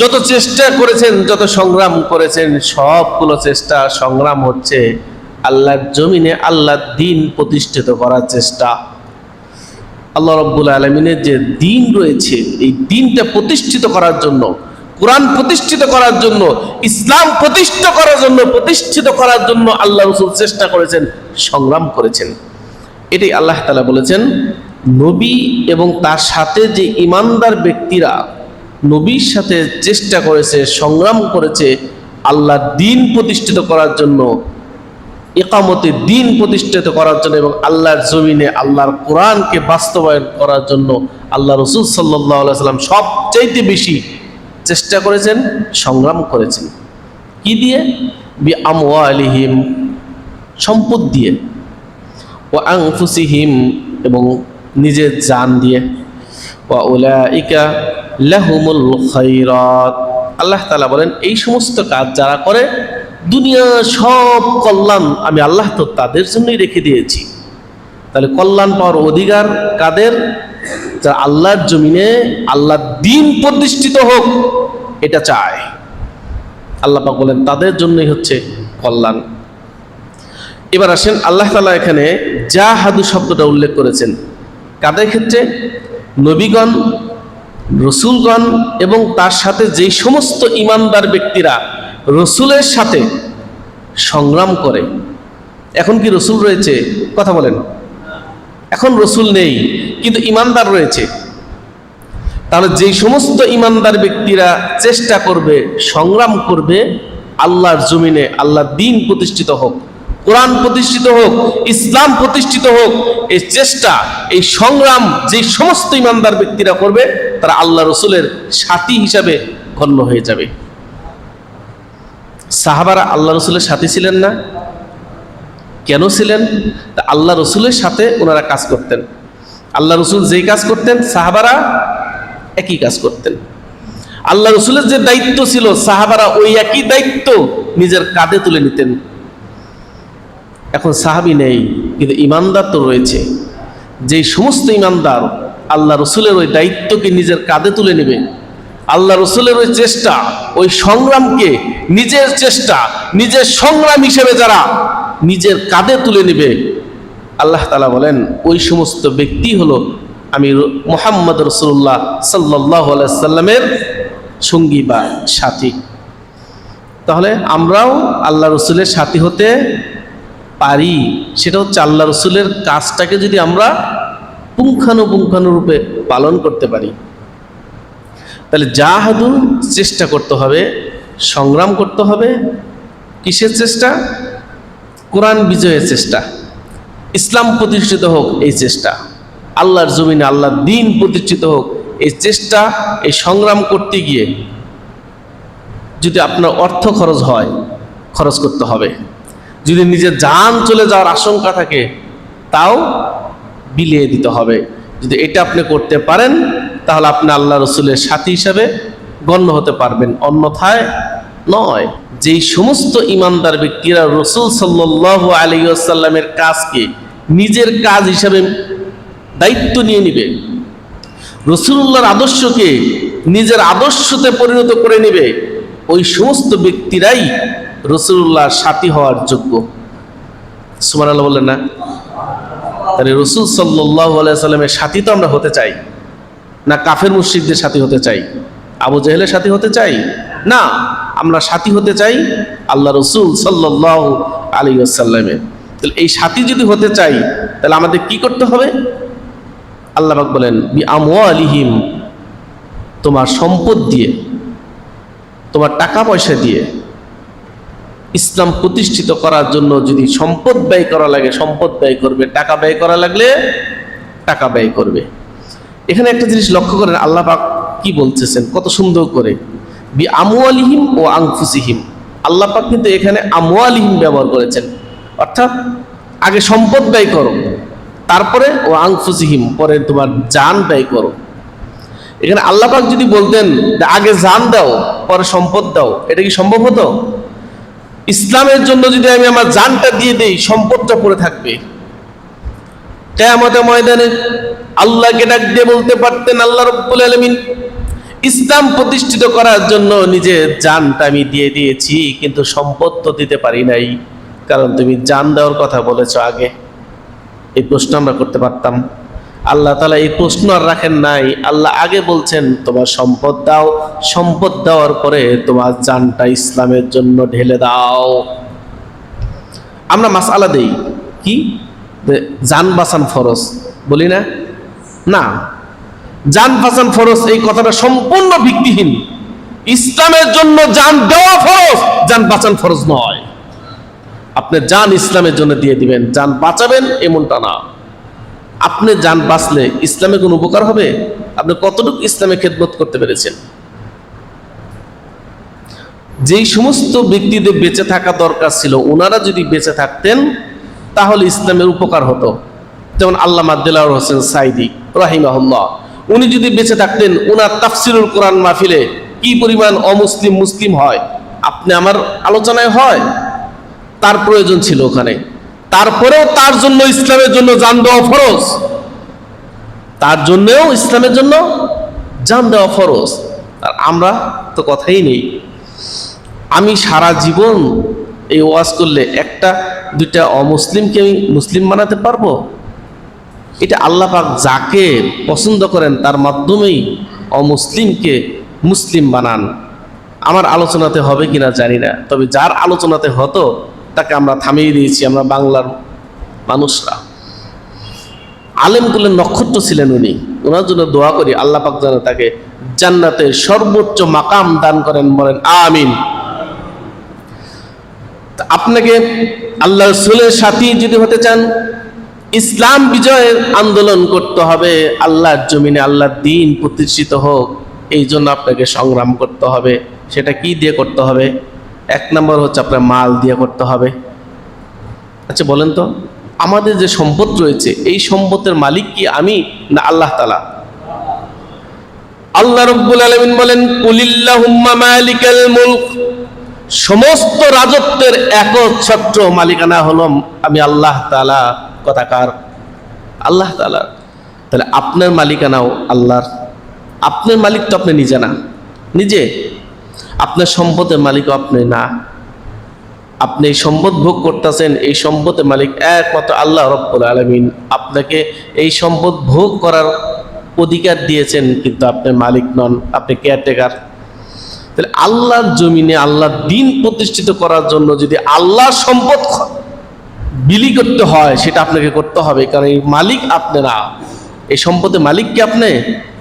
যত চেষ্টা করেছেন, যত সংগ্রাম করেছেন, সবগুলো চেষ্টা, সংগ্রাম হচ্ছে আল্লাহর জমিনে আল্লাহর দিন প্রতিষ্ঠিত করার চেষ্টা। আল্লাহ রব্বুল আলমিনের যে দিন রয়েছে, এই দিনটা প্রতিষ্ঠিত করার জন্য, কোরআন প্রতিষ্ঠিত করার জন্য, ইসলাম প্রতিষ্ঠা করার জন্য, প্রতিষ্ঠিত করার জন্য আল্লাহ রসুল চেষ্টা করেছেন, সংগ্রাম করেছেন। এটাই আল্লাহ তালা বলেছেন, নবী এবং তার সাথে যে ইমানদার ব্যক্তিরা নবীর সাথে চেষ্টা করেছে, সংগ্রাম করেছে আল্লাহ দিন প্রতিষ্ঠিত করার জন্য একামতে দিন প্রতিষ্ঠিত করার জন্য এবং আল্লাহর জমিনে আল্লাহর কোরআনকে বাস্তবায়ন করার জন্য আল্লাহ রসুল সাল্লাহ সাল্লাম সবচাইতে বেশি চেষ্টা করেছেন, সংগ্রাম করেছেন। কি দিয়ে? বি আলিহিম সম্পদ দিয়ে। ও আংফুসিহিম এবং নিজের জান দিয়ে। ও উলাইকা লাহুমুল খৈরত আল্লাহ তালা বলেন, এই সমস্ত কাজ যারা করে দুনিয়া সব কল্যাণ আমি আল্লাহ তো তাদের জন্যই রেখে দিয়েছি। তাহলে কল্যাণ পাওয়ার অধিকার কাদের? যারা আল্লাহর জমিনে আল্লাহ দিন প্রতিষ্ঠিত হোক, এটা চায়। আল্লাহ পাক বলেন, তাদের জন্যই হচ্ছে কল্যাণ। এবার আসেন, আল্লাহ তালা এখানে যা হাদু শব্দটা উল্লেখ করেছেন। কাদের ক্ষেত্রে? নবীগণ রসুলগণ এবং তার সাথে যেই সমস্ত ইমানদার ব্যক্তিরা রসুলের সাথে সংগ্রাম করে। এখন কি রসুল রয়েছে? কথা বলেন। এখন রসুল নেই, কিন্তু ইমানদার রয়েছে। তাহলে যেই সমস্ত ইমানদার ব্যক্তিরা চেষ্টা করবে, সংগ্রাম করবে, আল্লাহর জমিনে আল্লাহ দিন প্রতিষ্ঠিত হোক। কোরআন প্রতিষ্ঠিত হোক, ইসলাম প্রতিষ্ঠিত হোক, এই চেষ্টা, এই সংগ্রাম যে সমস্ত ইমানদার ব্যক্তিরা করবে, তারা আল্লাহ রসুলের সাথী হিসাবে গণ্য হয়ে যাবে। সাহাবারা আল্লাহ রসুলের সাথী ছিলেন না? কেন ছিলেন? তা আল্লাহ রসুলের সাথে ওনারা কাজ করতেন। আল্লাহ রসুল যেই কাজ করতেন, সাহাবারা একই কাজ করতেন। আল্লাহ রসুলের যে দায়িত্ব ছিল, সাহাবারা ওই একই দায়িত্ব নিজের কাঁধে তুলে নিতেন। এখন সাহাবি নেই, কিন্তু ইমানদার তো রয়েছে। যে সমস্ত ইমানদার আল্লাহ রসুলের ওই দায়িত্বকে নিজের কাঁধে তুলে নেবে, আল্লাহ রসুলের ওই চেষ্টা, ওই সংগ্রামকে নিজের চেষ্টা, নিজের সংগ্রাম হিসেবে যারা নিজের কাঁধে তুলে নেবে, আল্লাহ তালা বলেন, ওই সমস্ত ব্যক্তি হলো আমি মোহাম্মদ রসুল্লাহ সাল্লাহ সাল্লামের সঙ্গী বা সাথী। তাহলে আমরাও আল্লাহ রসুলের সাথী হতে পারি, সেটা হচ্ছে আল্লাহ রসুলের কাজটাকে যদি আমরা পুঙ্খানুপুঙ্খানুরূপে পালন করতে পারি, তাহলে যা জাহাদু চেষ্টা করতে হবে, সংগ্রাম করতে হবে, কিসের চেষ্টা? কোরআন বিজয়ের চেষ্টা, ইসলাম প্রতিষ্ঠিত হোক এই চেষ্টা, আল্লাহর জমিনে আল্লাহর দিন প্রতিষ্ঠিত হোক এই চেষ্টা, এই সংগ্রাম করতে গিয়ে যদি আপনার অর্থ খরচ হয়, খরচ করতে হবে। যদি নিজের যান চলে যাওয়ার আশঙ্কা থাকে, তাও বিলিয়ে দিতে হবে। যদি এটা আপনি করতে পারেন, তাহলে আপনি আল্লাহ রসুলের সাথী হিসাবে গণ্য হতে পারবেন। অন্যথায় নয়, যেই সমস্ত ইমানদার ব্যক্তিরা রসুল সাল্লাহ আলী আসাল্লামের কাজকে নিজের কাজ হিসাবে দায়িত্ব নিয়ে নিবে রসুল্লাহর আদর্শকে নিজের আদর্শতে পরিণত করে নেবে, ওই সমস্ত ব্যক্তিরাই রসুল্লাহর সাথী হওয়ার যোগ্য। সুমান আল্লাহ বললেন না। তাহলে রসুল সাল্লাহ সাল্লামের সাথী তো আমরা হতে চাই। না কাফের মুশ্রিকদের সাথী হতে চাই। আবু জাহেলের সাথী হতে চাই? না, আমরা সাথী হতে চাই আল্লাহ রসুল সাল্লাহ আলী আসাল্লামের তাহলে এই সাথী যদি হতে চাই, তাহলে আমাদের কি করতে হবে? আল্লাহ বলেন আলিহিম তোমার সম্পদ দিয়ে, তোমার টাকা পয়সা দিয়ে ইসলাম প্রতিষ্ঠিত করার জন্য যদি সম্পদ ব্যয় করা লাগে, সম্পদ ব্যয় করবে, টাকা ব্যয় করা লাগলে টাকা ব্যয় করবে। এখানে একটা জিনিস লক্ষ্য করেন, আল্লাহ পাক কি বলতেছেন? কত সুন্দর করে। বি আমুয়ালিহিম ও আংফুসিহিম আল্লাহ পাক কিন্তু এখানে আমুয়ালিহিম ব্যবহার করেছেন। অর্থাৎ আগে সম্পদ ব্যয় করো, তারপরে ও আংফুসিহিম পরে তোমার জান ব্যয় করো। এখানে আল্লাহ পাক যদি বলতেন আগে জান দাও, পরে সম্পদ দাও, এটা কি সম্ভব হতো? ইসলামের জন্য যদি আমি আমার জানটা দিয়ে দেই, সম্পদটা পড়ে থাকবে। কেয়ামতে ময়দানে আল্লাহকে ডাক দিয়ে বলতে পারতেন আল্লাহ রব্বুল আলমিন, ইসলাম প্রতিষ্ঠিত করার জন্য নিজের জানটা আমি দিয়ে দিয়েছি, কিন্তু সম্পদ তো দিতে পারি নাই। কারণ তুমি জান দেওয়ার কথা বলেছ আগে। এই প্রশ্ন আমরা করতে পারতাম। আল্লাহ তালা এই প্রশ্ন আর রাখেন নাই। আল্লাহ আগে বলছেন, তোমার সম্পদ দাও। সম্পদ দেওয়ার পরে তোমার জানটা ইসলামের জন্য ঢেলে দাও। আমরা মাসালা দেই। কি? যে জান বাঁচান ফরজ। বলি না? না। জান বাঁচান ফরজ এই কথাটা সম্পূর্ণ ভিত্তিহীন। ইসলামের জন্য যান দেওয়া ফরজ জান বাঁচান ফরজ নয়। আপনি যান ইসলামের জন্য দিয়ে দিবেন। যান বাঁচাবেন এমনটা না। আপনি জান বাঁচলে ইসলামে কোনো উপকার হবে? আপনি কতটুকু ইসলামে খেদমত করতে পেরেছেন? যেই সমস্ত ব্যক্তিদের বেঁচে থাকা দরকার ছিল, ওনারা যদি বেঁচে থাকতেন, তাহলে ইসলামের উপকার হতো। যেমন আল্লাহ মাদ্দিল্লাহ হোসেন সাইদি রাহিমাহুল্লাহ, উনি যদি বেঁচে থাকতেন ওনার তাফসিরুল কোরআন মাহফিলে কি পরিমাণ অমুসলিম, মুসলিম হয়, আপনি আমার আলোচনায় হয়? তার প্রয়োজন ছিল ওখানে। তারপরেও তার জন্য ইসলামের জন্য জান দেওয়া ফরজ। তার জন্যও ইসলামের জন্য জান দেওয়া ফরজ। আর আমরা তো কথাই নেই। আমি সারা জীবন এই ওয়াজ করলে একটা, দুইটা অমুসলিমকে আমি মুসলিম বানাতে পারব? এটা আল্লাহ পাক যাকে পছন্দ করেন, তার মাধ্যমেই অমুসলিমকে মুসলিম বানান। আমার আলোচনাতে হবে কিনা জানি না, তবে যার আলোচনাতে হতো তাকে আমরা থামিয়ে দিয়েছি, আমরা বাংলার মানুষরা। আলেম কুলের নক্ষত্র ছিলেন উনি। ওনার জন্য দোয়া করি, আল্লাহ পাক যেন তাকে জান্নাতের সর্বোচ্চ মাকাম দান করেন, বলেন, আমিন। আপনাকে আল্লাহ রসুলের সাথী যদি হতে চান, ইসলাম বিজয়ের আন্দোলন করতে হবে, আল্লাহর জমিনে আল্লাহর দিন প্রতিষ্ঠিত হোক, এই জন্য আপনাকে সংগ্রাম করতে হবে। সেটা কি দিয়ে করতে হবে? এক নম্বর হচ্ছে আপনার মাল দিয়ে করতে হবে। আচ্ছা বলেন তো, আমাদের যে সম্পদ রয়েছে, এই সম্পদের মালিক কি আমি না আল্লাহ তালা আল্লাহ রব্বুল আলমিন বলেন সমস্ত রাজত্বের একচ্ছত্র মালিকানা হলাম আমি আল্লাহ তালা কথাকার আল্লাহ তালা তাহলে আপনার মালিকানাও আল্লাহর। আপনার মালিক তো আপনি নিজে না। নিজে? আপনার সম্পদের মালিক আপনি না। আপনি এই সম্পদ ভোগ করতেছেন, এই সম্পদের মালিক একমাত্র আল্লাহ রব্বুল আলমিন। আপনাকে এই সম্পদ ভোগ করার অধিকার দিয়েছেন, কিন্তু আপনি মালিক নন, আপনি কেয়ারটেকার তাহলে আল্লাহর জমিনে, আল্লাহর দিন প্রতিষ্ঠিত করার জন্য যদি আল্লাহর সম্পদ বিলি করতে হয়, সেটা আপনাকে করতে হবে, কারণ এই মালিক আপনি না। এই সম্পদের মালিক কি আপনি?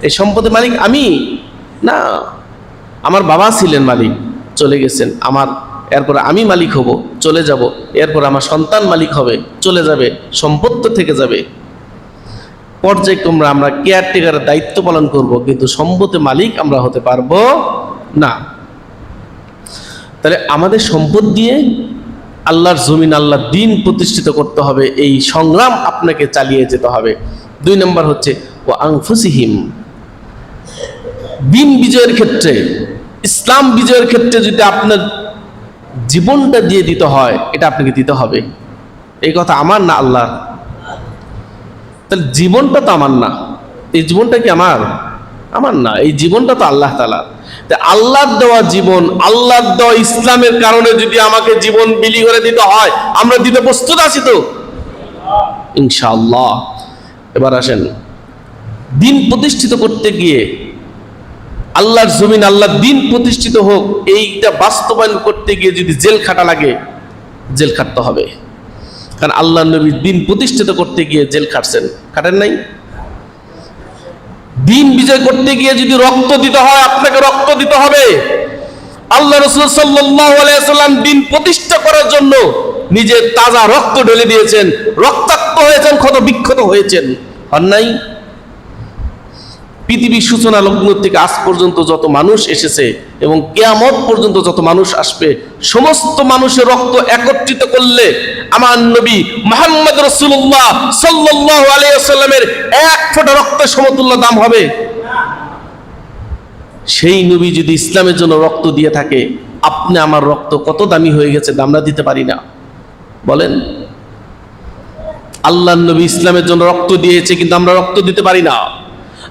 এই সম্পদের মালিক আমি? না। আমার বাবা ছিলেন মালিক, চলে গেছেন। আমার, এরপর আমি মালিক হব, চলে যাব। এরপর আমার সন্তান মালিক হবে, চলে যাবে সম্পদ তো থেকে যাবে। পর্যায়ক্রমে আমরা কেয়ারটেকারের দায়িত্ব পালন করব, কিন্তু সম্পদে মালিক আমরা হতে পারব না। তাহলে আমাদের সম্পদ দিয়ে আল্লাহর জমিন আল্লাহ দিন প্রতিষ্ঠিত করতে হবে, এই সংগ্রাম আপনাকে চালিয়ে যেতে হবে। দুই নম্বর হচ্ছে ও আংফুসিহিম দিন বিজয়ের ক্ষেত্রে ইসলাম বিজয়ের ক্ষেত্রে যদি আপনার জীবনটা দিয়ে দিতে হয়, এটা আপনাকে দিতে হবে। এই কথা আমার না আল্লাহ তাহলে জীবনটা তো আমার না। এই জীবনটা কি আমার? আমার না, এই জীবনটা তো আল্লাহ তালা আল্লাহর দেওয়া জীবন, আল্লাহর দেওয়া ইসলামের কারণে যদি আমাকে জীবন বিলি করে দিতে হয়, আমরা দিতে প্রস্তুত আছি তো? ইনশাআল্লাহ। এবার আসেন, দিন প্রতিষ্ঠিত করতে গিয়ে আল্লাহর জমিন, আল্লাহর দিন প্রতিষ্ঠিত হোক, এইটা বাস্তবায়ন করতে গিয়ে যদি জেল খাটা লাগে, জেল খাটতে হবে। কারণ আল্লাহ নবীর দিন প্রতিষ্ঠিত করতে গিয়ে জেল খাটছেন। খাটেন নাই? দিন বিজয় করতে গিয়ে যদি রক্ত দিতে হয়, আপনাকে রক্ত দিতে হবে। আল্লাহ রসুল সাল্লাম দিন প্রতিষ্ঠা করার জন্য নিজের তাজা রক্ত ঢেলে দিয়েছেন। রক্তাক্ত হয়েছেন ক্ষত বিক্ষত হয়েছেন নাই? পৃথিবীর সূচনা লগ্ন থেকে আজ পর্যন্ত যত মানুষ এসেছে এবং কেয়ামত পর্যন্ত যত মানুষ আসবে, সমস্ত মানুষের রক্ত একত্রিত করলে আমার নবী মোহাম্মদ রসুল্লাহ সাল্লাহ আলাইসাল্লামের এক ফোঁটা রক্তের সমতুল্য দাম হবে। সেই নবী যদি ইসলামের জন্য রক্ত দিয়ে থাকে, আপনি আমার রক্ত কত দামি হয়ে গেছে আমরা দিতে পারি না। বলেন? আল্লাহ নবী ইসলামের জন্য রক্ত দিয়েছে কিন্তু আমরা রক্ত দিতে পারি না।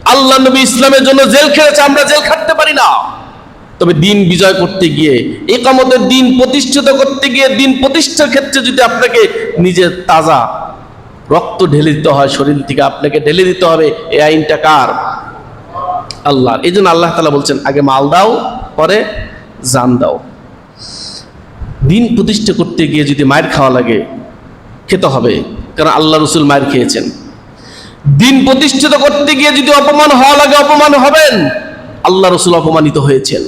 আল্লাহ নবী ইসলামের জন্য জেল খেটেছে আমরা জেল খাটতে পারি না। তবে দিন বিজয় করতে গিয়ে, একামতের দিন প্রতিষ্ঠিত করতে গিয়ে, দিন প্রতিষ্ঠার ক্ষেত্রে যদি আপনাকে নিজের তাজা রক্ত ঢেলে দিতে হয়, শরীর থেকে আপনাকে ঢেলে দিতে হবে এই আইনটা কার? আল্লাহ। এই জন্য আল্লাহ তালা বলছেন, আগে মাল দাও, পরে জান দাও। দিন প্রতিষ্ঠা করতে গিয়ে যদি মায়ের খাওয়া লাগে, খেতে হবে, কারণ আল্লাহ রসুল মায়ের খেয়েছেন। দিন প্রতিষ্ঠিত করতে গিয়ে যদি অপমান হওয়া লাগে, অপমান হবেন। আল্লাহ রসুল অপমানিত হয়েছেন।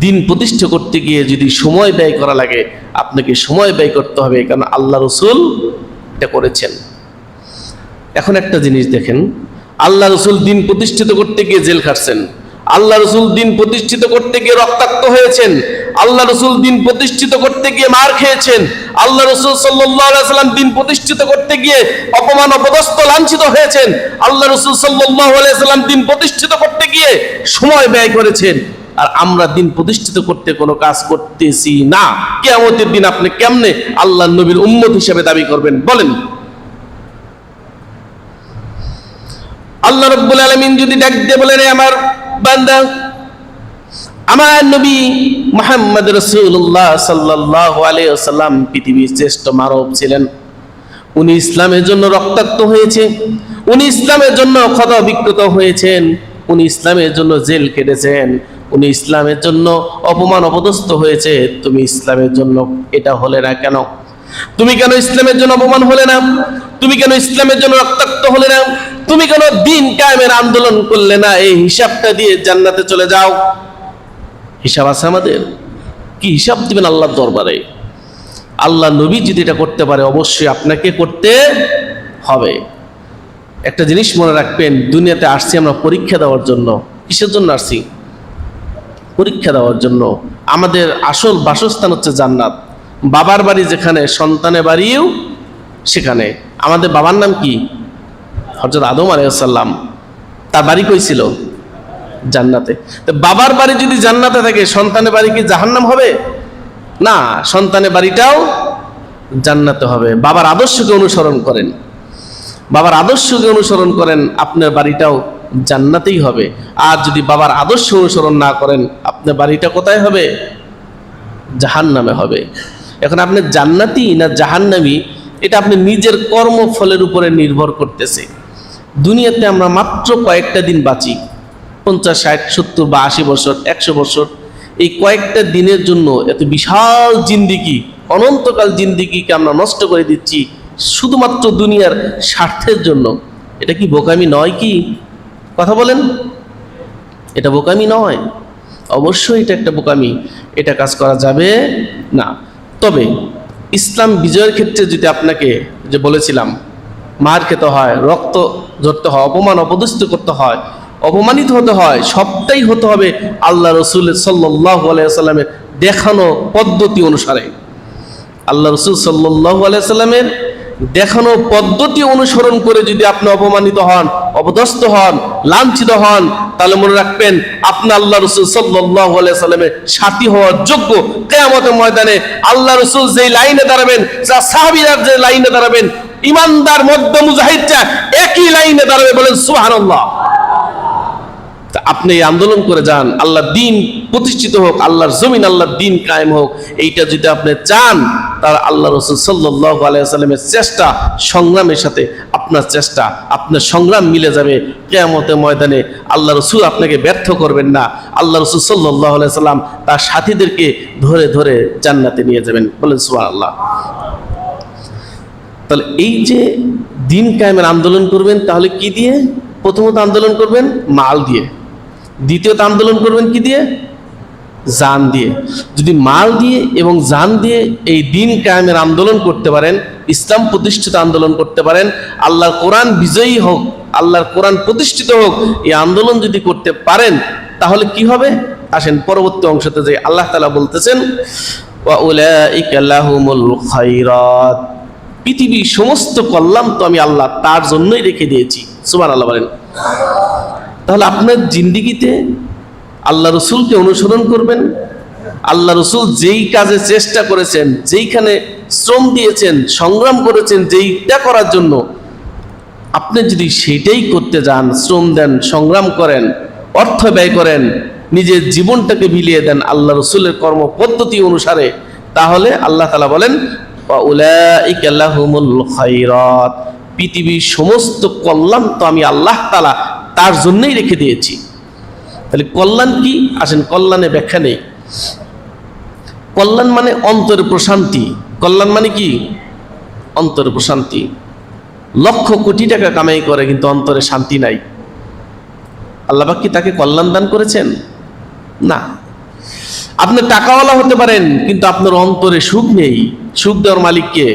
দিন প্রতিষ্ঠা করতে গিয়ে যদি সময় ব্যয় করা লাগে, আপনাকে সময় ব্যয় করতে হবে, কারণ আল্লাহ রসুল এটা করেছেন। এখন একটা জিনিস দেখেন, আল্লাহ রসুল দিন প্রতিষ্ঠিত করতে গিয়ে জেল খাটছেন। আল্লাহ রসুল দিন প্রতিষ্ঠিত করতে গিয়ে রক্তাক্ত হয়েছেন। আল্লাহ রসুল দিন প্রতিষ্ঠিত করতে গিয়ে মার খেয়েছেন। আল্লাহ রসুল সাল্লাম দিন প্রতিষ্ঠিত করতে গিয়ে অপমান, অপদস্থ, লাঞ্ছিত হয়েছেন। আল্লাহ রসুল সাল্লাম দিন প্রতিষ্ঠিত করতে গিয়ে সময় ব্যয় করেছেন। আর আমরা দিন প্রতিষ্ঠিত করতে কোনো কাজ করতেছি না। কেমতের দিন আপনি কেমনে আল্লাহ নবীর উম্মত হিসেবে দাবি করবেন বলেন। আল্লাহ রব্বুল আলমিন যদি ডাক দিয়ে বলেন, "এ আমার বান্দা, আমার নবী মোহাম্মদ রসুল্লাহ সাল্লাহ আলাইসাল্লাম পৃথিবীর শ্রেষ্ঠ মানব ছিলেন। উনি ইসলামের জন্য রক্তাক্ত হয়েছে উনি ইসলামের জন্য ক্ষত বিক্ষত হয়েছেন, উনি ইসলামের জন্য জেল কেটেছেন উনি ইসলামের জন্য অপমান অপদস্থ হয়েছে। তুমি ইসলামের জন্য এটা হলে না কেন? তুমি কেন ইসলামের জন্য অপমান হলে না? তুমি কেন ইসলামের জন্য রক্তাক্ত হলে না? তুমি কেন দিন কায়েমের আন্দোলন করলে না, এই হিসাবটা দিয়ে জান্নাতে চলে যাও। হিসাব আছে আমাদের? কি হিসাব দিবেন আল্লাহর দরবারে? আল্লাহ নবী যদি এটা করতে পারে, অবশ্যই আপনাকে করতে হবে। একটা জিনিস মনে রাখবেন, দুনিয়াতে আসছি আমরা পরীক্ষা দেওয়ার জন্য। কিসের জন্য আসছি? পরীক্ষা দেওয়ার জন্য। আমাদের আসল বাসস্থান হচ্ছে জান্নাত। বাবার বাড়ি যেখানে, সন্তানের বাড়িও সেখানে। আমাদের বাবার নাম কি? হজরত আদম আলাইসাল্লাম তার বাড়ি কই ছিল? জান্নাতে। তো বাবার বাড়ি যদি জান্নাতে থাকে, সন্তানের বাড়ি কি জাহান্নাম হবে? না, সন্তানের বাড়িটাও জান্নাতে হবে। বাবার আদর্শকে অনুসরণ করেন। বাবার আদর্শকে অনুসরণ করেন, আপনার বাড়িটাও জান্নাতেই হবে। আর যদি বাবার আদর্শ অনুসরণ না করেন, আপনার বাড়িটা কোথায় হবে? জাহান্নামে হবে। এখন আপনি জান্নাতি না জাহান্নামি, এটা আপনি নিজের কর্মফলের উপরে নির্ভর করতেছে। দুনিয়াতে আমরা মাত্র কয়েকটা দিন বাঁচি। পঞ্চাশ, ষাট, সত্তর বা আশি বছর, একশো বছর। এই কয়েকটা দিনের জন্য এত বিশাল জিন্দিগি, অনন্তকাল জিন্দিগিকে আমরা নষ্ট করে দিচ্ছি শুধুমাত্র দুনিয়ার স্বার্থের জন্য। এটা কি বোকামি নয় কি? কথা বলেন। এটা বোকামি নয়। অবশ্যই এটা একটা বোকামি। এটা কাজ করা যাবে না। তবে ইসলাম বিজয়ের ক্ষেত্রে যদি আপনাকে যে বলেছিলাম, মার খেতে হয়, রক্ত ঝরতে হয়, অপমান অপদস্থ করতে হয়, অপমানিত হতে হয়, সবটাই হতে হবে আল্লাহ রসুল সাল্লাহ আলাইসাল্লামের দেখানো পদ্ধতি অনুসারে। আল্লাহ রসুল সাল্লাহ আলাইসাল্লামের দেখানো পদ্ধতি অনুসরণ করে যদি আপনি অপমানিত হন, অপদস্থ হন, লাঞ্ছিত হন, তাহলে মনে রাখবেন আপনি আল্লাহ রসুল সাল্লামের সাথী হওয়ার যোগ্য। কেয়ামতের ময়দানে আল্লাহ রসুল যেই লাইনে দাঁড়াবেন, যা সাহাবিরার যে লাইনে দাঁড়াবেন ইমানদার মধ্য মুজাহিদরা একই লাইনে দাঁড়াবে বলেন, সুবহানাল্লাহ। আপনি আন্দোলন করে যান আল্লাহ দিন প্রতিষ্ঠিত হোক, আল্লাহর জমিন, আল্লাহর দিন কায়েম হোক, এইটা যদি আপনি চান তার আল্লাহ রসুল সাল্লাহ আলাইসাল্লামের চেষ্টা, সংগ্রামের সাথে আপনার চেষ্টা, আপনার সংগ্রাম মিলে যাবে। কেয়ামতের ময়দানে আল্লাহ রসুল আপনাকে ব্যর্থ করবেন না। আল্লাহ রসুল সাল্লাহ আলাইসাল্লাম তার সাথীদেরকে ধরে ধরে জান্নাতে নিয়ে যাবেন। বলেন সুবাহ আল্লাহ তাহলে এই যে দিন কায়েমের আন্দোলন করবেন, তাহলে কি দিয়ে? প্রথমত আন্দোলন করবেন মাল দিয়ে। দ্বিতীয়ত আন্দোলন করবেন কি দিয়ে? জান দিয়ে। যদি মাল দিয়ে এবং জান দিয়ে এই দিন কায়েমের আন্দোলন করতে পারেন, ইসলাম প্রতিষ্ঠিত আন্দোলন করতে পারেন, আল্লাহর কোরআন বিজয়ী হোক, আল্লাহর কোরআন প্রতিষ্ঠিত হোক, এই আন্দোলন যদি করতে পারেন, তাহলে কি হবে? আসেন পরবর্তী অংশতে যে আল্লাহ তালা বলতেছেন, ওয়া উলাইকা লাহুমুল পৃথিবীর সমস্ত কল্যাণ তো আমি আল্লাহ তার জন্যই রেখে দিয়েছি। সুমান আল্লাহ বলেন। তাহলে আপনার জিন্দিগিতে আল্লাহ রসুলকে অনুসরণ করবেন? আল্লাহ রসুল যেই কাজে চেষ্টা করেছেন, যেইখানে শ্রম দিয়েছেন, সংগ্রাম করেছেন, যেইটা করার জন্য, আপনি যদি সেটাই করতে যান, শ্রম দেন, সংগ্রাম করেন, অর্থ ব্যয় করেন, নিজের জীবনটাকে বিলিয়ে দেন আল্লাহ রসুলের কর্ম পদ্ধতি অনুসারে, তাহলে আল্লাহ তালা বলেন পৃথিবীর সমস্ত কল্যাণ তো আমি আল্লাহ তালা তার জন্যই রেখে দিয়েছি। তাহলে কল্যাণ কি? আসেন কল্যাণে ব্যাখ্যা নেই। কল্যাণ মানে অন্তরের প্রশান্তি। কল্যাণ মানে কি? অন্তরের প্রশান্তি। লক্ষ কোটি টাকা কামাই করে, কিন্তু অন্তরে শান্তি নাই। আল্লাহবাক কি তাকে কল্যাণ দান করেছেন? না। আপনি টাকাওয়ালা হতে পারেন, কিন্তু আপনার অন্তরে সুখ নেই। সুখ দেওয়ার মালিককে?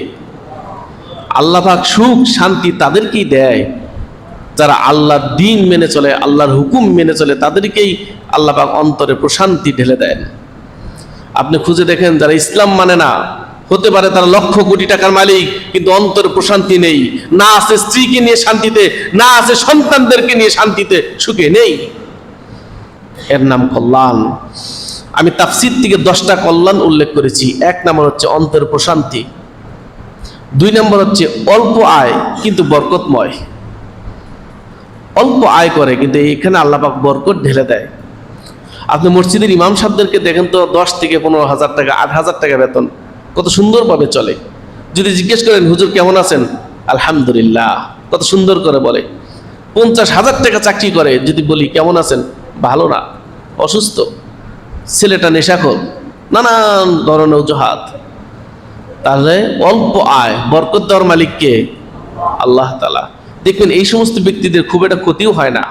আল্লাহবাক সুখ, শান্তি তাদেরকেই দেয়। যারা আল্লাহর দিন মেনে চলে, আল্লাহর হুকুম মেনে চলে, তাদেরকেই আল্লাহবাক অন্তরে প্রশান্তি ঢেলে দেন। আপনি খুঁজে দেখেন, যারা ইসলাম মানে না, হতে পারে তারা লক্ষ কোটি টাকার মালিক, কিন্তু অন্তরে প্রশান্তি নেই। না আছে স্ত্রীকে নিয়ে শান্তিতে, না আছে সন্তানদেরকে নিয়ে শান্তিতে সুখে নেই। এর নাম কল্যাণ। আমি তাফসির থেকে দশটা কল্যাণ উল্লেখ করেছি। এক নম্বর হচ্ছে অন্তর প্রশান্তি। দুই নম্বর হচ্ছে অল্প আয় কিন্তু বরকতময়। অল্প আয় করে কিন্তু এখানে আল্লাপাক বরকত ঢেলে দেয়। আপনি মসজিদের ইমাম সাহেবদেরকে দেখেন তো দশ থেকে পনেরো হাজার টাকা, আট হাজার টাকা বেতন। কত সুন্দরভাবে চলে। যদি জিজ্ঞেস করেন, হুজুর কেমন আছেন? আলহামদুলিল্লাহ, কত সুন্দর করে বলে। পঞ্চাশ হাজার টাকা চাকরি করে, যদি বলি, কেমন আছেন? ভালো না, অসুস্থ। ছেলেটা নেশাখোর নানান ধরনের অজুহাত। তাহলে অল্প আয়, বরকত দেওয়ার মালিককে আল্লাহ তালা দেখবেন এই সমস্ত ব্যক্তিদের খুব একটা ক্ষতিও হয় না।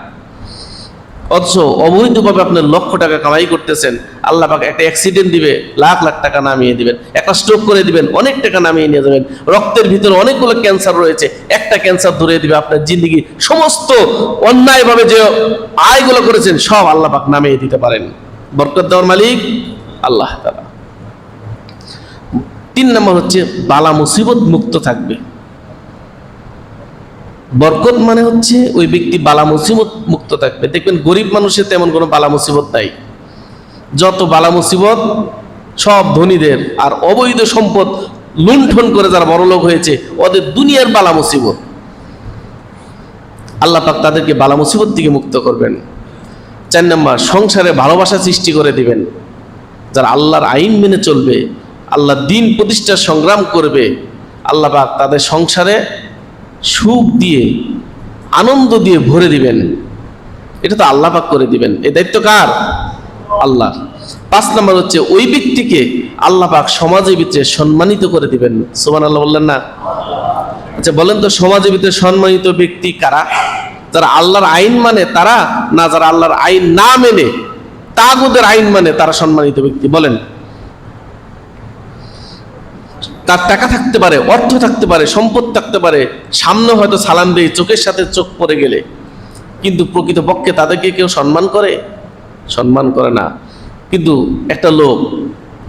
অথচ অবৈধভাবে আপনার লক্ষ টাকা কামাই করতেছেন, আল্লাহ পাক একটা অ্যাক্সিডেন্ট দিবে, লাখ লাখ টাকা নামিয়ে দিবেন, একটা স্ট্রোক করে দিবেন, অনেক টাকা নামিয়ে নিয়ে যাবেন। রক্তের ভিতরে অনেকগুলো ক্যান্সার রয়েছে, একটা ক্যান্সার ধরে দিবে আপনার জিন্দগি। সমস্ত অন্যায়ভাবে যে আয়গুলো করেছেন, সব আল্লাহ পাক নামিয়ে দিতে পারেন। বরকত দেওয়ার মালিক আল্লাহ তিন নম্বর হচ্ছে, বালা মুসিবত মুক্ত থাকবে। বরকত মানে হচ্ছে, ওই ব্যক্তি বালা মুসিবত মুক্ত থাকবে। দেখবেন, গরিব মানুষের তেমন কোনো বালা মুসিবত নাই। যত বালা মুসিবত, সব ধনীদের আর অবৈধ সম্পদ লুণ্ঠন করে যারা বড়লোক হয়েছে, ওদের দুনিয়ার বালা মুসিবত। আল্লাহ পাক তাদেরকে বালা মুসিবত থেকে মুক্ত করবেন। চার নম্বর, সংসারে ভালোবাসা সৃষ্টি করে দিবেন। যারা আল্লাহর আইন মেনে চলবে আল্লাহ দিন প্রতিষ্ঠার সংগ্রাম করবে, আল্লাহ পাক তাদের সংসারে সুখ দিয়ে, আনন্দ দিয়ে ভরে দিবেন। এটা তো আল্লাহ পাক করে দিবেন। এই দায়িত্ব কার? আল্লাহ পাঁচ নম্বর হচ্ছে, ওই ব্যক্তিকে আল্লাহ পাক সমাজের ভিতরে সম্মানিত করে দিবেন। সোমান আল্লাহ বললেন না? আচ্ছা বলেন তো, সমাজের ভিতরে সম্মানিত ব্যক্তি কারা? যারা আল্লাহর আইন মানে তারা না যারা আল্লাহর আইন না মেনে, তাগুদের আইন মানে তারা সম্মানিত ব্যক্তি। বলেন। তার টাকা থাকতে পারে, অর্থ থাকতে পারে, সম্পদ থাকতে পারে, সামনে হয়তো সালাম দেয়, চোখের সাথে চোখ পড়ে গেলে। কিন্তু প্রকৃতপক্ষে তাদেরকে কেউ সম্মান করে? সম্মান করে না। কিন্তু একটা লোক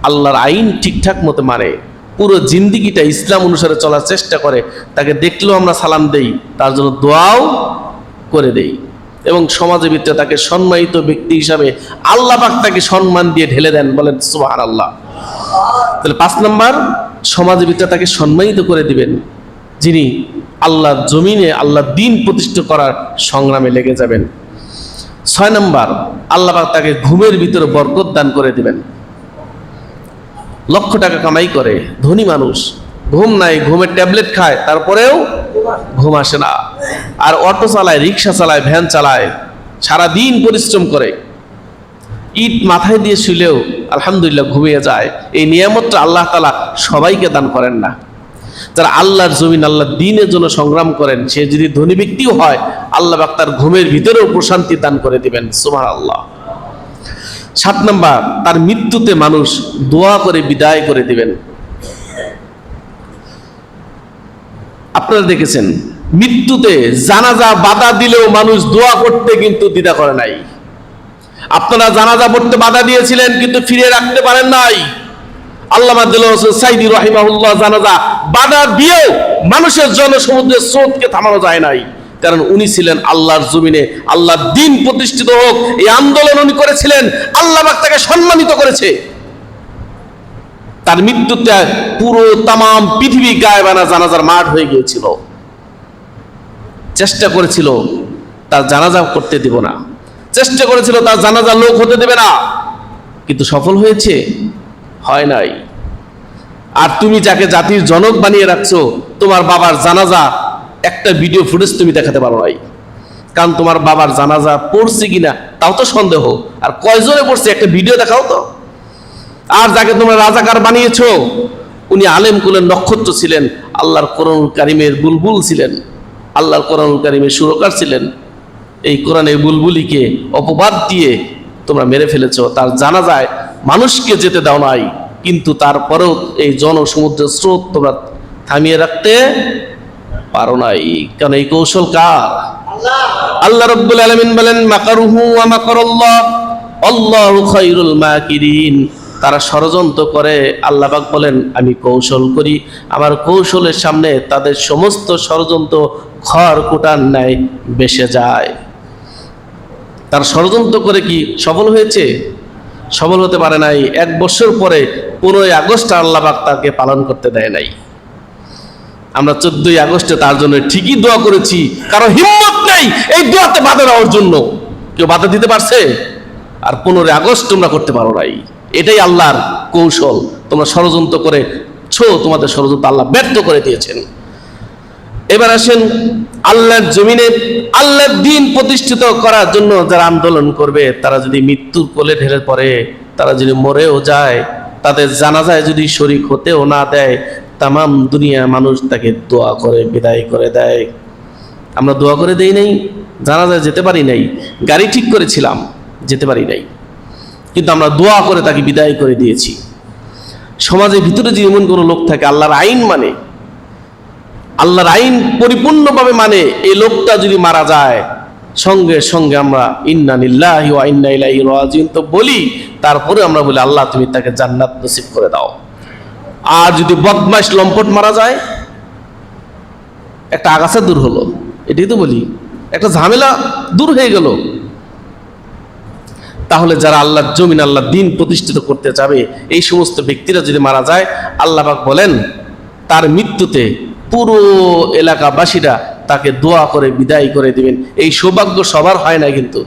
আল্লাহর আইন ঠিকঠাক মতো মানে পুরো জিন্দিগিটা ইসলাম অনুসারে চলার চেষ্টা করে, তাকে দেখলেও আমরা সালাম দেই, তার জন্য দোয়াও করে দেই। এবং সমাজের ভিতরে তাকে সম্মানিত ব্যক্তি হিসাবে আল্লাহ পাক তাকে সম্মান দিয়ে ঢেলে দেন, বলেন সুবাহ আল্লাহ তাহলে পাঁচ নাম্বার সমাজের ভিতরে তাকে সম্মানিত করে দিবেন, যিনি আল্লাহর জমিনে আল্লাহ দিন প্রতিষ্ঠা করার সংগ্রামে লেগে যাবেন। ছয় নম্বর, আল্লাহ তাকে ঘুমের ভিতরে বরকত দান করে দিবেন। লক্ষ টাকা কামাই করে, ধনী মানুষ, ঘুম নাই, ঘুমের ট্যাবলেট খায়, তারপরেও ঘুম আসে না। আর অটো চালায়, রিক্সা চালায়, ভ্যান চালায় সারা দিন পরিশ্রম করে। ইট মাথায় দিয়ে শুলেও আলহামদুলিল্লাহ ঘুমিয়ে যায়। এই নিয়ামতটা আল্লাহ তালা সবাইকে দান করেন না। যারা আল্লাহর জমিন আল্লাহ দিনের জন্য সংগ্রাম করেন, সে যদি ধনী ব্যক্তিও হয়, আল্লাহ পাক তার ঘুমের ভিতরেও প্রশান্তি দান করে দিবেন সুমার আল্লাহ সাত নম্বর, তার মৃত্যুতে মানুষ দোয়া করে, বিদায় করে দিবেন। আপনারা দেখেছেন মৃত্যুতে জানাজা বাধা দিলেও মানুষ দোয়া করতে কিন্তু দ্বিধা করে নাই। আপনারা জানাজা পড়তে বাধা দিয়েছিলেন, কিন্তু ফিরে রাখতে পারেন নাই। আল্লামা দিল বাধা দিয়েও মানুষের জনসমুদ্রের স্রোতকে থামানো যায় নাই। কারণ উনি ছিলেন আল্লাহর জমিনে, আল্লাহর দিন প্রতিষ্ঠিত হোক, এই আন্দোলন উনি করেছিলেন, আল্লাহ তাকে সম্মানিত করেছে। তার মৃত্যুতে পুরো তাম পৃথিবী গায়েবানা জানাজার মাঠ হয়ে গিয়েছিল। চেষ্টা করেছিল, তার জানাজা করতে দিব না। চেষ্টা করেছিল, তার জানাজা লোক হতে দেবে না। কিন্তু সফল হয়েছে? হয় নাই। আর তুমি যাকে জাতির জনক বানিয়ে রাখছো, তোমার বাবার জানাজা, একটা ভিডিও ফুটেজ তুমি দেখাতে পারো নাই। কারণ তোমার বাবার জানাজা পড়ছে কিনা, তাও তো সন্দেহ। আর কয়জনে পড়ছে, একটা ভিডিও দেখাও তো। আর যাকে তোমরা রাজাকার বানিয়েছো, উনি আলেম কুলের নক্ষত্র ছিলেন, আল্লাহর করুন কারিমের বুলবুল ছিলেন। আল্লাহর কোরআন কারিমের সুরকার ছিলেন। এই কোরআনের বুলবুলিকে অপবাদ দিয়ে তোমরা মেরে ফেলেছ। তার জানা যায় মানুষকে যেতে দাও নাই, কিন্তু তারপরেও এই জনসমুদ্রের স্রোত তোমরা থামিয়ে রাখতে পারো নাই। কারণ এই কৌশল কার? আল্লাহ রব্বুল আলামিন বলেন, মাকারুহু ওয়া মাকারাল্লাহ, আল্লাহু খায়রুল মাকিরিন। তারা ষড়যন্ত্র করে আল্লাহ পাক বলেন, আমি কৌশল করি। আমার কৌশলের সামনে তাদের সমস্ত ষড়যন্ত্র খড় কুটার ন্যায় বেসে যায়। তার ষড়যন্ত্র করে কি সফল হয়েছে? সফল হতে পারে নাই। এক বছর পরে পনেরোই আগস্ট আল্লাহ পাক তাকে পালন করতে দেয় নাই। আমরা চোদ্দই আগস্টে তার জন্য ঠিকই দোয়া করেছি, কারও হিম্মত নাই এই দোয়াতে বাধা দেওয়ার জন্য। কেউ বাধা দিতে পারছে? আর পনেরোই আগস্ট তোমরা করতে পারো নাই। এটাই আল্লাহর কৌশল। তোমরা ষড়যন্ত্র করে ছো, তোমাদের ষড়যন্ত্র আল্লাহ ব্যর্থ করে দিয়েছেন। এবার আসেন আল্লাহর জমিনে, আল্লাহর দিন প্রতিষ্ঠিত করার জন্য যারা আন্দোলন করবে, তারা যদি মৃত্যুর কোলে ঢেলে পড়ে, তারা যদি মরেও যায়, তাদের জানাজায় যদি শরিক হতেও না দেয়, তামাম দুনিয়া মানুষ তাকে দোয়া করে, বিদায় করে দেয়। আমরা দোয়া করে দেই নাই, জানাজায় যেতে পারি নাই, গাড়ি ঠিক করেছিলাম, যেতে পারি নাই। কিন্তু আমরা দোয়া করে তাকে বিদায় করে দিয়েছি। সমাজের ভিতরে যদি এমন কোনো লোক থাকে, আল্লাহর আইন মানে আল্লাহর আইন পরিপূর্ণভাবে মানে এই লোকটা যদি মারা যায়, সঙ্গে সঙ্গে আমরা ইন্না নিল্লাহি ওয়া ইন্না রাজিউন তো বলি, তারপরে আমরা বলি, আল্লাহ তুমি তাকে জান্নাত নসিব করে দাও। আর যদি বদমাইশ লম্পট মারা যায়, একটা আগাছা দূর হলো, এটাই তো বলি, একটা ঝামেলা দূর হয়ে গেল। তাহলে যারা আল্লাহর জমিন আল্লাহ দিন প্রতিষ্ঠিত করতে যাবে, এই সমস্ত ব্যক্তিরা যদি মারা যায়, আল্লাহ পাক বলেন, তার মৃত্যুতে পুরো এলাকাবাসীরা তাকে দোয়া করে, বিদায় করে দিবেন। এই সৌভাগ্য সবার হয় না কিন্তু।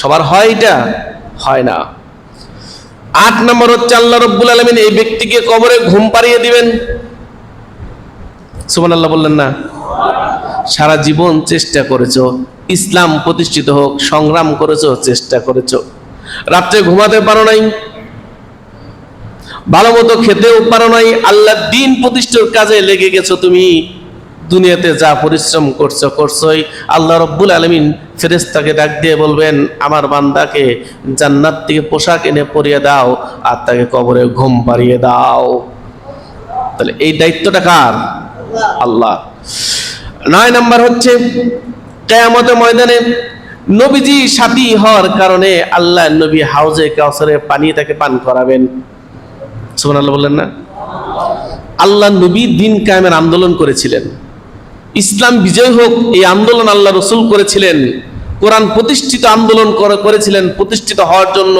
সবার হয় এটা হয় না। আট নম্বর হচ্ছে আল্লাহ রব্বুল আলমিন এই ব্যক্তিকে কবরে ঘুম পাড়িয়ে দিবেন। সুমান আল্লাহ বললেন না? সারা জীবন চেষ্টা করেছ, ইসলাম প্রতিষ্ঠিত হোক, সংগ্রাম করেছ, চেষ্টা করেছ। রাত্রে ঘুমাতে পারো নাই। ভালো মতো খেতেও পারো নাই। আল্লাহ দিন প্রতিষ্ঠার কাজে লেগে গেছো তুমি। দুনিয়াতে যা পরিশ্রম করছ করছোই। আল্লাহ রব্বুল আলমিন ফেরেস্তাকে ডাক দিয়ে বলবেন আমার বান্দাকে জান্নাত থেকে পোশাক এনে পরিয়ে দাও আর তাকে কবরে ঘুম পাড়িয়ে দাও। তাহলে এই দায়িত্বটা কার? আল্লাহ। নয় নাম্বার হচ্ছে কেয়ামতের ময়দানে নবীজি সাথী হওয়ার কারণে আল্লাহ নবী হাউজে কাউসারে পানি তাকে পান করাবেন। সুবহানাল্লাহ বললেন না? আল্লাহ নবী দিন কায়েমের আন্দোলন করেছিলেন। ইসলাম বিজয় হোক, এই আন্দোলন আল্লাহ রসুল করেছিলেন। কোরআন প্রতিষ্ঠিত আন্দোলন করেছিলেন প্রতিষ্ঠিত হওয়ার জন্য।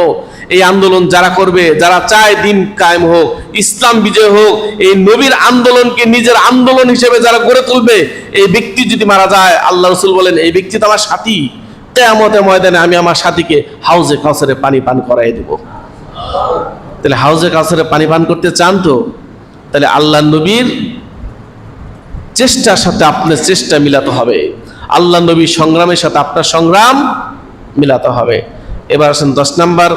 এই আন্দোলন যারা করবে, যারা চায় দিন কায়েম হোক, ইসলাম বিজয় হোক, এই নবীর আন্দোলনকে নিজের আন্দোলন হিসেবে যারা গড়ে তুলবে, এই ব্যক্তি যদি মারা যায়, আল্লাহ রসুল বলেন, এই ব্যক্তি তো আমার সাথী। কেয়ামতের ময়দানে আমি আমার সাথীকে হাউজে কাউসারে পানি পান করাই দেব। তাহলে হাউজে কাউসারে পানি পান করতে চান তো? তাহলে আল্লাহ নবীর চেষ্টার সাথে আপনার চেষ্টা মিলাতে হবে। আল্লাহ নবীর সংগ্রামের সাথে আপনার সংগ্রাম মিলাতে হবে। এবার আসেন দশ নাম্বার।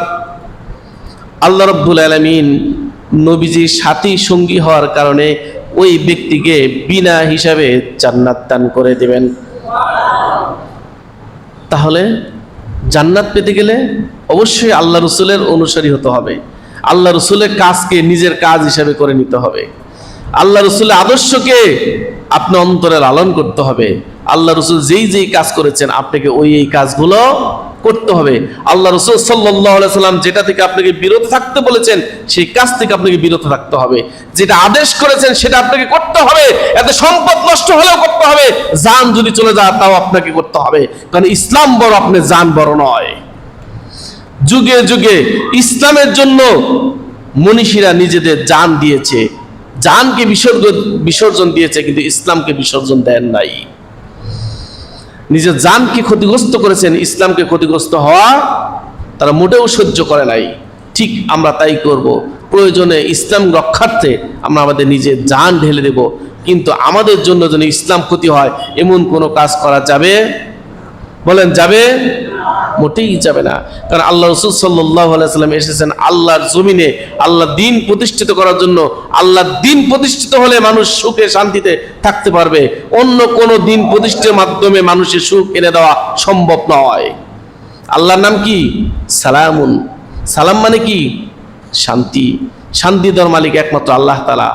আল্লাহ রব্বুল আলমিন নবীজির সাথী সঙ্গী হওয়ার কারণে ওই ব্যক্তিকে বিনা হিসাবে জান্নাত দান করে দেবেন। তাহলে জান্নাত পেতে গেলে অবশ্যই আল্লাহ রসুলের অনুসারী হতে হবে। আল্লাহ রসুলের কাজকে নিজের কাজ হিসাবে করে নিতে হবে। আল্লাহ রসুলের আদর্শকে আপনি অন্তরে লালন করতে হবে। আল্লাহ রসুল যেই যেই কাজ করেছেন, আপনাকে ওই, এই কাজগুলো করতে হবে। আল্লাহ রসুল সাল্লাম যেটা থেকে আপনাকে বিরত থাকতে বলেছেন, সেই কাজ থেকে আপনাকে বিরত থাকতে হবে। যেটা আদেশ করেছেন, সেটা আপনাকে করতে হবে। এত সম্পদ নষ্ট হলেও করতে হবে। যান যদি চলে যায়, তাও আপনাকে করতে হবে। কারণ ইসলাম বড়, আপনি যান বড় নয়। যুগে যুগে ইসলামের জন্য মনীষীরা নিজেদের জান দিয়েছে। জানকে বিসর্জন বিসর্জন দিয়েছে, কিন্তু ইসলামকে বিসর্জন দেন নাই। নিজের জানকে ক্ষতিগ্রস্ত করেছেন, ইসলামকে ক্ষতিগ্রস্ত হওয়া তারা মোটেও সহ্য করে নাই। ঠিক আমরা তাই করব। প্রয়োজনে ইসলাম রক্ষার্থে আমরা আমাদের নিজের জান ঢেলে দেব। কিন্তু আমাদের জন্য যেন ইসলাম ক্ষতি হয়, এমন কোনো কাজ করা যাবে? বলেন, যাবে? মোটেই যাবে না। কারণ আল্লাহ রসুল সাল্লাহ সাল্লাম এসেছেন আল্লাহর জমিনে, আল্লাহ দিন প্রতিষ্ঠিত করার জন্য। আল্লাহ দিন প্রতিষ্ঠিত হলে মানুষ সুখে, শান্তিতে থাকতে পারবে। অন্য কোনো দিন প্রতিষ্ঠিতের মাধ্যমে মানুষের সুখ এনে দেওয়া সম্ভব নয়। আল্লাহর নাম কি? সালামুন। সালাম মানে কি? শান্তি। শান্তি দেওয়ার মালিক একমাত্র আল্লাহ তালা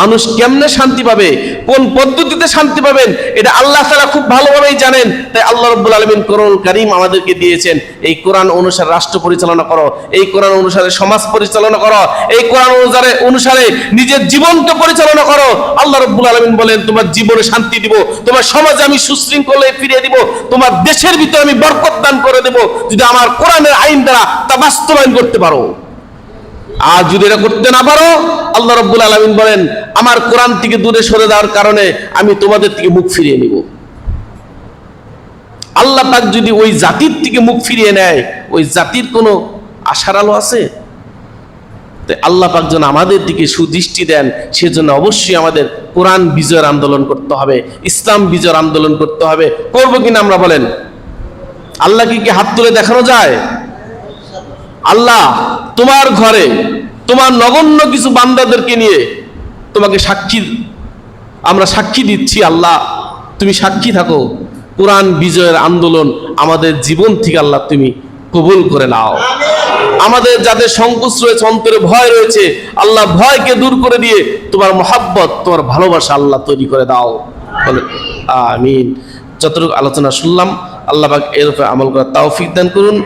মানুষ কেমনে শান্তি পাবে? কোন পদ্ধতিতে শান্তি পাবেন? এটা আল্লাহ তালা খুব ভালোভাবেই জানেন। তাই আল্লাহ রব্বুল আলমিন করুন কারিম আমাদেরকে দিয়েছেন, এই কোরআন অনুসারে রাষ্ট্র পরিচালনা করো, এই কোরআন অনুসারে সমাজ পরিচালনা করো, এই কোরআন অনুসারে অনুসারে নিজের জীবনকে পরিচালনা করো। আল্লাহ রব্বুল আলমিন বলেন, তোমার জীবনে শান্তি দিব, তোমার সমাজে আমি সুশৃঙ্খলে ফিরিয়ে দিব, তোমার দেশের ভিতরে আমি বরকত দান করে দেব। যদি আমার কোরআনের আইন দ্বারা তা বাস্তবায়ন করতে পারো। আর যদি এটা করতে না পারো, আল্লাহ রব্বুল আলমিন বলেন, আমার কোরআন থেকে দূরে সরে দেওয়ার কারণে আমি তোমাদের থেকে মুখ ফিরিয়ে নিব। আল্লাহ পাক যদি ওই জাতির থেকে মুখ ফিরিয়ে নেয়, ওই জাতির কোনো আশার আলো আছে? তাই আল্লাহ পাক যেন আমাদের দিকে সুদৃষ্টি দেন, সেজন্য অবশ্যই আমাদের কোরআন বিজয়ের আন্দোলন করতে হবে, ইসলাম বিজয়ের আন্দোলন করতে হবে। করব কিনা আমরা বলেন আল্লাহকে কি হাত তুলে দেখানো যায়? আল্লাহ তোমার ঘরে তোমার নগণ্য কিছু বান্দাদেরকে নিয়ে তোমাকে সাক্ষী, আমরা সাক্ষী দিচ্ছি আল্লাহ। তুমি সাক্ষী থাকো। কোরআন বিজয়ের আন্দোলন আমাদের জীবন থেকে আল্লাহ তুমি কবুল করে নাও। আমাদের যাদের সংকোচ রয়েছে, অন্তরে ভয় রয়েছে, আল্লাহ ভয়কে দূর করে দিয়ে তোমার মহাব্বত, তোমার ভালোবাসা আল্লাহ তৈরি করে দাও। আমিন। যতটুকু আলোচনা শুনলাম, আল্লাহ পাক এর আমল করার তৌফিক দান করুন।